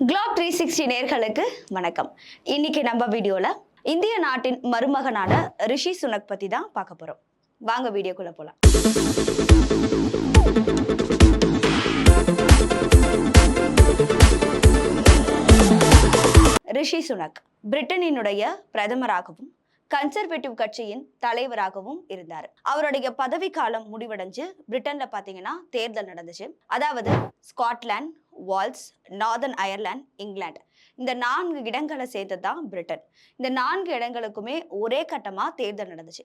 Globe three sixty நேர்களுக்கு வணக்கம். இன்னைக்கு நம்ம வீடியோவில் இந்திய நாட்டின் மருமகனான ரிஷி சுனக் பற்றி தான் பார்க்க போகிறோம் வாங்க வீடியோக்குள்ளே போகலாம் ரிஷி சுனக் பிரிட்டனினுடைய பிரதமராகவும் கன்சர்வேட்டிவ் கட்சியின் தலைவராகவும் இருந்தார். அவருடைய பதவி காலம் முடிவடைஞ்சு பிரிட்டன்ல பாத்தீங்கன்னா தேர்தல் நடந்துச்சு. அதாவது Scotland Wales Northern Ireland England இந்த நான்கு இடங்களை சேர்த்து தான் பிரிட்டன். இந்த நான்கு இடங்களுக்குமே ஒரே கட்டமா தேர்தல் நடந்துச்சு.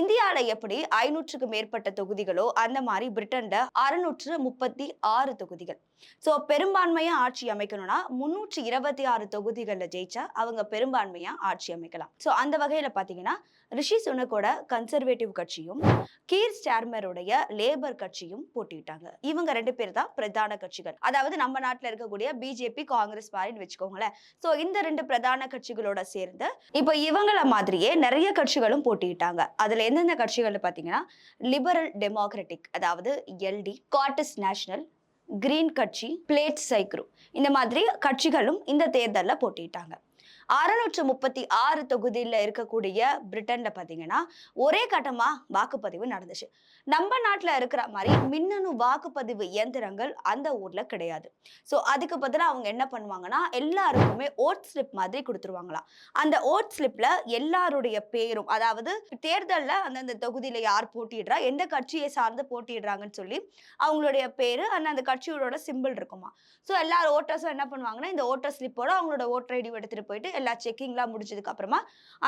இந்தியாவில் எப்படி ஐநூற்றுக்கு மேற்பட்ட தொகுதிகளோ அந்த மாதிரி பிரிட்டன்ல அறுநூற்று முப்பத்தி ஆறு தொகுதிகள். ஸோ பெரும்பான்மையா ஆட்சி அமைக்கணும்னா முன்னூற்றி இருபத்தி ஆறு தொகுதிகளில் ஜெயிச்சா அவங்க பெரும்பான்மையா ஆட்சி அமைக்கலாம். ஸோ அந்த வகையில பாத்தீங்கன்னா ரிஷி சுனக்கோட கன்சர்வேட்டிவ் கட்சியும் கீர் ஸ்டார்மருடைய லேபர் கட்சியும் போட்டியிட்டாங்க. இவங்க ரெண்டு பேர் தான் பிரதான கட்சிகள். அதாவது நம்ம நாட்டில் இருக்கக்கூடிய பிஜேபி காங்கிரஸ் மாதிரின்னு வச்சுக்கோங்களேன் ஸோ இந்த ரெண்டு பிரதான கட்சிகளோட சேர்ந்து இப்போ இவங்கள மாதிரியே நிறைய கட்சிகளும் போட்டியிட்டாங்க. அதுல எந்தெந்த கட்சிகள் பார்த்தீங்கன்னா லிபரல் டெமோக்ராட்டிக் அதாவது எல்டி காட்டஸ் நேஷனல் கிரீன் கட்சி பிளேட் சைக்ரோ இந்த மாதிரி கட்சிகளும் இந்த தேர்தலில் போட்டியிட்டாங்க. அறுநூற்று முப்பத்தி ஆறு தொகுதியில் இருக்கக்கூடிய பிரிட்டனில் பார்த்தீங்கன்னா ஒரே கட்டமாக வாக்குப்பதிவு நடந்துச்சு. நம்ம நாட்டில் இருக்கிற மாதிரி மின்னணு வாக்குப்பதிவு இயந்திரங்கள் அந்த ஊரில் கிடையாது. ஸோ அதுக்கு பதிலாக அவங்க என்ன பண்ணுவாங்கன்னா எல்லாருக்குமே ஓட் ஸ்லிப் மாதிரி கொடுத்துருவாங்களாம். அந்த ஓட் ஸ்லிப்பில் எல்லாருடைய பேரும் அதாவது தேர்தலில் அந்தந்த தொகுதியில் யார் போட்டியிடுறா எந்த கட்சியை சார்ந்து போட்டியிடுறாங்கன்னு சொல்லி அவங்களுடைய பேர் அந்த அந்த கட்சியோட சிம்பிள் இருக்குமா ஸோ எல்லா ஓட்டர்ஸும் என்ன பண்ணுவாங்கன்னா இந்த ஓட்டர் ஸ்லிப்போட அவங்களோட ஓட்டர் ஐடி எடுத்துட்டு போயிட்டு எல்லா செக்கிங்லாம் முடிச்சதுக்கு அப்புறமா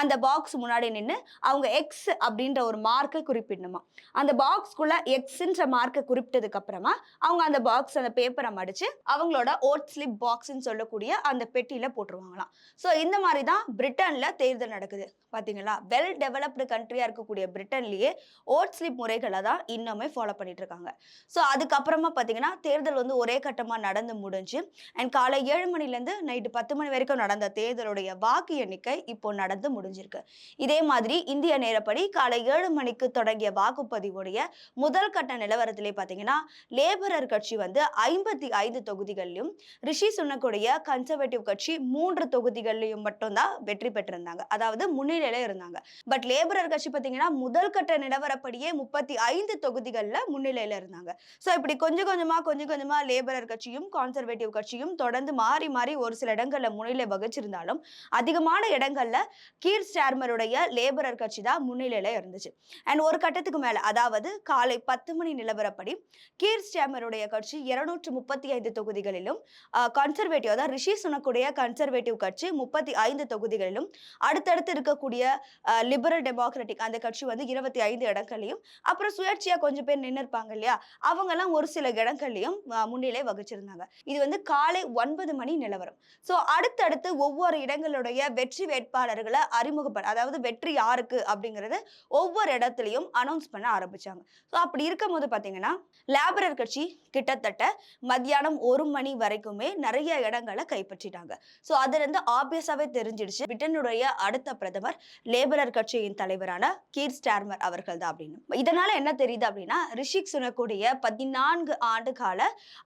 அந்த பாக்ஸ் முன்னாடி நின்று அவங்க எக்ஸ் அப்படின்ற ஒரு மார்க்கை குறிப்பிடணுமா. அந்த பாக்ஸ்குள்ள எக்ஸ்ன்ற மார்க்கை குறிப்பிட்டதுக்கு அப்புறமா அவங்க அந்த பாக்ஸ் அந்த பேப்பரை மடிச்சு அவங்களோட ஓட் ஸ்லிப் பாக்ஸ்ன்னு சொல்லக்கூடிய அந்த பெட்டியில போட்டுருவாங்களாம். ஸோ இந்த மாதிரி தான் பிரிட்டன்ல தேர்தல் நடக்குது. பாத்தீங்களா? வெல் டெவலப்டு கண்ட்ரியா இருக்கக்கூடிய பிரிட்டன்லயே ஓட் ஸ்லிப் முறைகளை தான் இன்னுமே ஃபாலோ பண்ணிட்டு இருக்காங்க. ஸோ அதுக்கப்புறமா பார்த்தீங்கன்னா தேர்தல் வந்து ஒரே கட்டமாக நடந்து முடிஞ்சு அண்ட் காலை ஏழு மணிலேருந்து நைட்டு பத்து மணி வரைக்கும் நடந்த தேர்தலோட தேர்தலுடைய வாக்கு எண்ணிக்கை இப்போ நடந்து முடிஞ்சிருக்கு. இதே மாதிரி இந்திய நேரப்படி காலை ஏழு மணிக்கு தொடங்கிய வாக்குப்பதிவுடைய முதல் கட்ட நிலவரத்திலே பார்த்தீங்கன்னா லேபரர் கட்சி வந்து ஐம்பத்தி ஐந்து தொகுதிகளிலும் ரிஷி சுனக்குடைய கன்சர்வேட்டிவ் கட்சி மூன்று தொகுதிகளிலும் மட்டும்தான் வெற்றி பெற்றிருந்தாங்க. அதாவது முன்னிலையில இருந்தாங்க. பட் லேபரர் கட்சி பார்த்தீங்கன்னா முதல் கட்ட நிலவரப்படியே முப்பத்தி ஐந்து தொகுதிகளில் முன்னிலையில இருந்தாங்க. ஸோ இப்படி கொஞ்சம் கொஞ்சமா கொஞ்சம் கொஞ்சமா லேபரர் கட்சியும் கான்சர்வேட்டிவ் கட்சியும் தொடர்ந்து மாறி மாறி ஒரு சில இடங்களில் முன்னிலை வகிச்சிருந்தாலும் அதிகமான இடங்கள்ல கீர் ஸ்டார்மருடைய லேபரர் கட்சி தான் முன்னிலையில இருந்துச்சு. அண்ட் ஒரு கட்டத்துக்கு மேல அதாவது காலை பத்து மணி நிலவரப்படி கீர் ஸ்டார்மருடைய கட்சி இருநூற்று முப்பத்தி ஐந்து தொகுதிகளிலும் கன்சர்வேட்டிவ் அதாவது ரிஷி சுனக்குடைய கன்சர்வேட்டிவ் கட்சி முப்பத்தி ஐந்து தொகுதிகளிலும் அடுத்தடுத்து இருக்கக்கூடிய லிபரல் டெமோக்ராட்டிக் அந்த கட்சி வந்து இருபத்தி ஐந்து இடங்களையும் அப்புறம் சுயேட்சையா கொஞ்சம் பேர் நின்று இருப்பாங்க இல்லையா? அவங்கெல்லாம் ஒரு சில இடங்கள்லையும் முன்னிலை வகிச்சிருந்தாங்க. இது வந்து காலை ஒன்பது மணி நிலவரம். ஸோ அடுத்தடுத்து ஒவ்வொரு இடங்களுடைய வெற்றி வேட்பாளர்களை அறிமுகப்பட அதாவது வெற்றி யாருக்கு அப்படிங்கறது ஒவ்வொரு இடத்துலையும் அனௌன்ஸ் பண்ண ஆரம்பிச்சாங்க. ஸோ அப்படி இருக்கும்போது பார்த்தீங்கன்னா லேபரர் கட்சி கிட்டத்தட்ட மத்தியானம் ஒரு மணி வரைக்குமே நிறைய இடங்களை கைப்பற்றிட்டாங்க. ஸோ அதுலேருந்து ஆப்வியஸாகவே தெரிஞ்சிடுச்சு. பிரிட்டனுடைய அடுத்த பிரதமர் லேபரர் கட்சியின் தலைவரான கீர் ஸ்டார்மர் அவர்கள் தான் அப்படின்னு. இதனால என்ன தெரியுது அப்படின்னா ரிஷிக் சுனக்கூடிய பதினான்கு ஆண்டு கால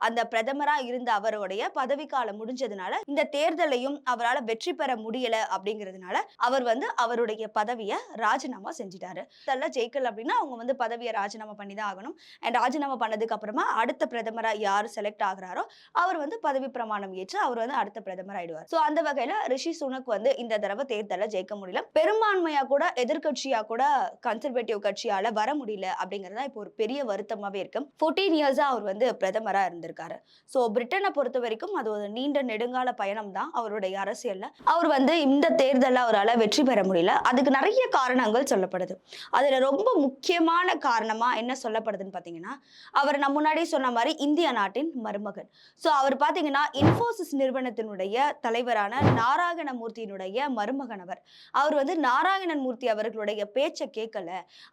அந்த பிரதமரா இருந்த அவருடைய பதவிக்காலம் முடிஞ்சதுனால இந்த தேர்தலையும் அவரால் வெற்றி பெற முடியல அப்படிங்கிறதுனால அவர் வந்து அவருடைய பதவியை ராஜினாமா செஞ்சிட்டாரு. இதெல்லாம் ஜெயிக்கல் அப்படின்னா அவங்க வந்து பதவியை ராஜினாமா பண்ணி தான் ஆகணும். அண்ட் ராஜினாமா பண்ணதுக்கு அப்புறமா அடுத்த பிரதமரா யார் செலக்ட் ஆகுறாரோ அவர் வந்து பதவி பிரமாணம் ஏற்று அவர் வந்து அடுத்த பிரதமர் ஆயிடுவார். ஸோ அந்த வகையில ரிஷி சுனக் வந்து இந்த தடவை தேர்தலில் ஜெயிக்க முடியல. பெரும்பான்மையா கூட எதிர்கட்சியா கூட கன்சர்வேட்டிவ் கட்சியால வர முடியல அப்படிங்கிறது தான் இப்போ ஒரு பெரிய வருத்தமாவே இருக்கு. ஃபோர்டீன் இயர்ஸா அவர் வந்து பிரதமரா இருந்திருக்காரு. ஸோ பிரிட்டனை பொறுத்த வரைக்கும் அது ஒரு நீண்ட நெடுங்கால பயணம் தான் அவருடைய அரசியல்ல. அவர் வந்து இந்த தேர்தலில் அவரால் வெற்றி பெற முடியல. அதுக்கு நிறைய காரணங்கள் சொல்லப்படுது. அதில் ரொம்ப முக்கியமான காரணமாக என்ன சொல்லப்படுதுன்னு பார்த்தீங்கன்னா அவர் நம்ம முன்னாடியே சொன்ன மாதிரி இந்திய நாட்டின் மருமகன். ஸோ அவர் பார்த்தீங்கன்னா இன்ஃபோசிஸ் நிறுவனத்தினுடைய தலைவரான நாராயண மூர்த்தியினுடைய மருமகன் அவர். அவர் வந்து நாராயணன் மூர்த்தி அவர்களுடைய பேச்சை கேட்கல.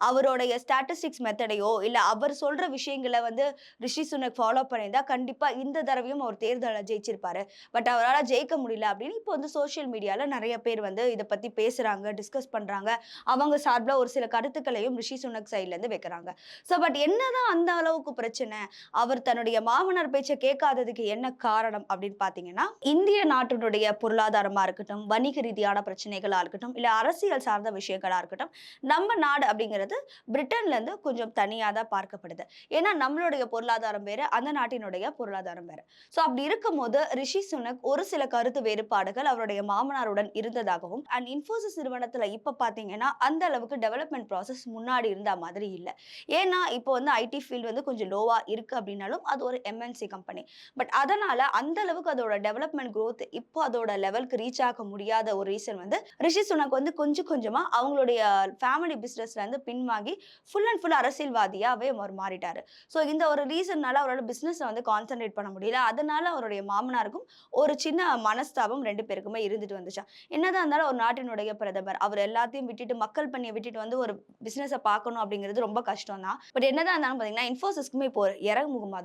அவருடைய ஸ்டாட்டிஸ்டிக்ஸ் மெத்தடையோ இல்லை அவர் சொல்கிற விஷயங்களை வந்து ரிஷி சுனக் ஃபாலோ பண்ணியிருந்தா கண்டிப்பாக இந்த தடவையும் அவர் தேர்தலை ஜெயிச்சிருப்பாரு. பட் அவரால் ஜெயிக்க முடியல அப்படின்னு இப்போ வந்து சோஷியல் சோஷியல் மீடியாவில் நிறைய பேர் வந்து இதை பத்தி பேசுறாங்க டிஸ்கஸ் பண்றாங்க. அவங்க சார்பில் ஒரு சில கருத்துக்களையும் ரிஷி சுனக் சைட்லேருந்து வைக்கிறாங்க. ஸோ பட் என்னதான் அந்த அளவுக்கு பிரச்சனை? அவர் தன்னுடைய மாமனார் பேச்சை கேட்காததுக்கு என்ன காரணம் அப்படின்னு பார்த்தீங்கன்னா இந்திய நாட்டினுடைய பொருளாதாரமா இருக்கட்டும் வணிக ரீதியான பிரச்சனைகளா இருக்கட்டும் இல்ல அரசியல் சார்ந்த விஷயங்களா இருக்கட்டும் நம்ம நாடு அப்படிங்கிறது பிரிட்டன்ல இருந்து கொஞ்சம் தனியாக தான் பார்க்கப்படுது. ஏன்னா நம்மளுடைய பொருளாதாரம் வேறு அந்த நாட்டினுடைய பொருளாதாரம் வேறு. ஸோ அப்படி இருக்கும்போது ரிஷி சுனக் ஒரு சில கருத்து வேறுபாடுகள் அவருடைய மாமனாருடன் இருந்ததாகவும் அண்ட் இன்ஃபோசிஸ் நிறுவனத்தில் இப்போ பார்த்தீங்கன்னா அந்த அளவுக்கு டெவலப்மெண்ட் ப்ராசஸ் முன்னாடி இருந்த மாதிரி இல்லை. ஏன்னா இப்போ வந்து ஐடி ஃபீல்டு வந்து கொஞ்சம் லோவாக இருக்குது அப்படின்னாலும் அது ஒரு எம்என்சி கம்பெனி பட் அதனால் அந்த அளவுக்கு அதோட டெவலப்மெண்ட் க்ரோத் இப்போ அதோட லெவலுக்கு ரீச் ஆக முடியாத ஒரு ரீசன் வந்து ரிஷி சுனக் வந்து கொஞ்சம் கொஞ்சமாக அவங்களுடைய ஃபேமிலி பிஸ்னஸ்லேருந்து பின்வாங்கி ஃபுல் அண்ட் ஃபுல் அரசியல்வாதியாகவே அவர் மாறிட்டார். ஸோ இந்த ஒரு ரீசன்னால அவரோட பிஸ்னஸை வந்து கான்சென்ட்ரேட் பண்ண முடியல. அதனால அவருடைய மாமனாருக்கும் ஒரு சின்ன மனஸ்தாபம் ரெண்டு பேருக்குமே இருந்துட்டு வந்துச்சா என்னதான் இருந்தாலும் ஒரு நாட்டினுடைய பிரதமர் அவர் எல்லாத்தையும் விட்டுட்டு மக்கள் பணியை விட்டுட்டு வந்து ஒரு பிசினஸை பார்க்கணும் அப்படிங்கிறது ரொம்ப கஷ்டம் தான் பட் என்னதான் இருந்தாலும் பார்த்தீங்கன்னா இன்ஃபோசிஸ்க்குமே இப்போ ஒரு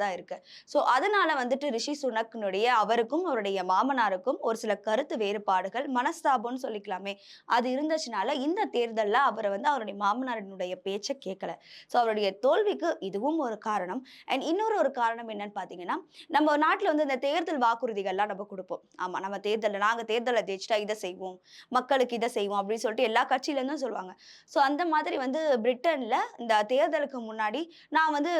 தான் இருக்கு. ஸோ அதனால வந்துட்டு ரிஷி சுனக்னுடைய அவருக்கும் அவருடைய மாமனாருக்கும் ஒரு சில கருத்து வேறுபாடுகள் மனஸ்தாபம்னு சொல்லிக்கலாமே. அது இருந்துச்சுனால இந்த தேர்தலில் அவரை வந்து அவருடைய மாமனாரினுடைய பேச்சை கேட்கல ஸோ அவருடைய தோல்விக்கு இதுவும் ஒரு காரணம். அண்ட் இன்னொரு ஒரு காரணம் என்னன்னு பார்த்தீங்கன்னா நம்ம நாட்டில் வந்து இந்த தேர்தல் வாக்குறுதிகள்லாம் நம்ம கொடுப்போம். ஆமாம் நம்ம தேர்தலில் நாங்கள் தேர்தலை ஜெயிச்சிட்டா இதை செய்வோம் மக்களுக்கு இதை செய்வோம் அப்படின்னு சொல்லிட்டு எல்லா கட்சியிலேருந்தும் சொல்லுவாங்க. ஸோ அந்த மாதிரி வந்து பிரிட்டனில் இந்த தேர்தலுக்கு முன்னாடி நான் வந்து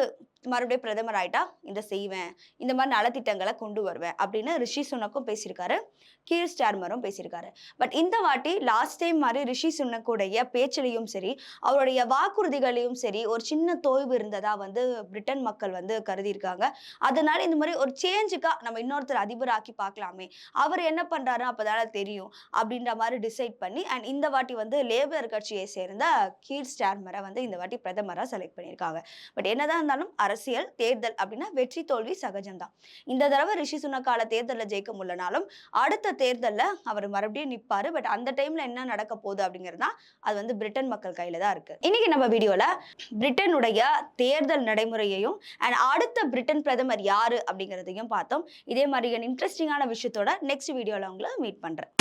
மறுபடியும் பிரதமர் ஆயிட்டா இதை செய்வேன் இந்த மாதிரி நலத்திட்டங்களை கொண்டு வருவேன் அப்படின்னு ரிஷி சுனக்கும் பேசியிருக்காரு கீர் ஸ்டார்மரும் பேசியிருக்காரு. பட் இந்த வாட்டி லாஸ்ட் டைம் மாதிரி ரிஷி சுனக்குடைய பேச்சிலையும் சரி அவருடைய வாக்குறுதிகளையும் சரி ஒரு சின்ன தோய்வு இருந்ததா வந்து பிரிட்டன் மக்கள் வந்து கருதியிருக்காங்க. அதனால இந்த மாதிரி ஒரு சேஞ்சுக்கா நம்ம இன்னொருத்தர் அதிபராக்கி பார்க்கலாமே அவர் என்ன பண்றாரு அப்பதானே தெரியும் அப்படின்ற மாதிரி டிசைட் பண்ணி அண்ட் இந்த வாட்டி வந்து லேபர் கட்சியை சேர்ந்த கீர் ஸ்டார்மரை வந்து இந்த வாட்டி பிரதமராக செலக்ட் பண்ணியிருக்காங்க. பட் என்னதான் இருந்தாலும் அரசியல் தேர்தல் அப்படின்னா வெற்றி தோல்வி சகஜம்தான். இந்த தடவை ரிஷி சுனக்கால தேர்தலில் ஜெயிக்க முடியலனாலும் அடுத்த தேர்தலில் அவர் மறுபடியும் நிற்பாரு பட் அந்த டைம்ல என்ன நடக்க போகுது அப்படிங்கிறது தான் அது வந்து பிரிட்டன் மக்கள் கையில தான் இருக்கு. இன்னைக்கு நம்ம வீடியோல பிரிட்டனுடைய தேர்தல் நடைமுறையையும் அண்ட் அடுத்த பிரிட்டன் பிரதமர் யாரு அப்படிங்கிறதையும் பார்த்தோம். இதே மாதிரி இன்ட்ரெஸ்டிங்கான விஷயத்தோட நெக்ஸ்ட் வீடியோவில் உங்களை மீட் பண்றேன்.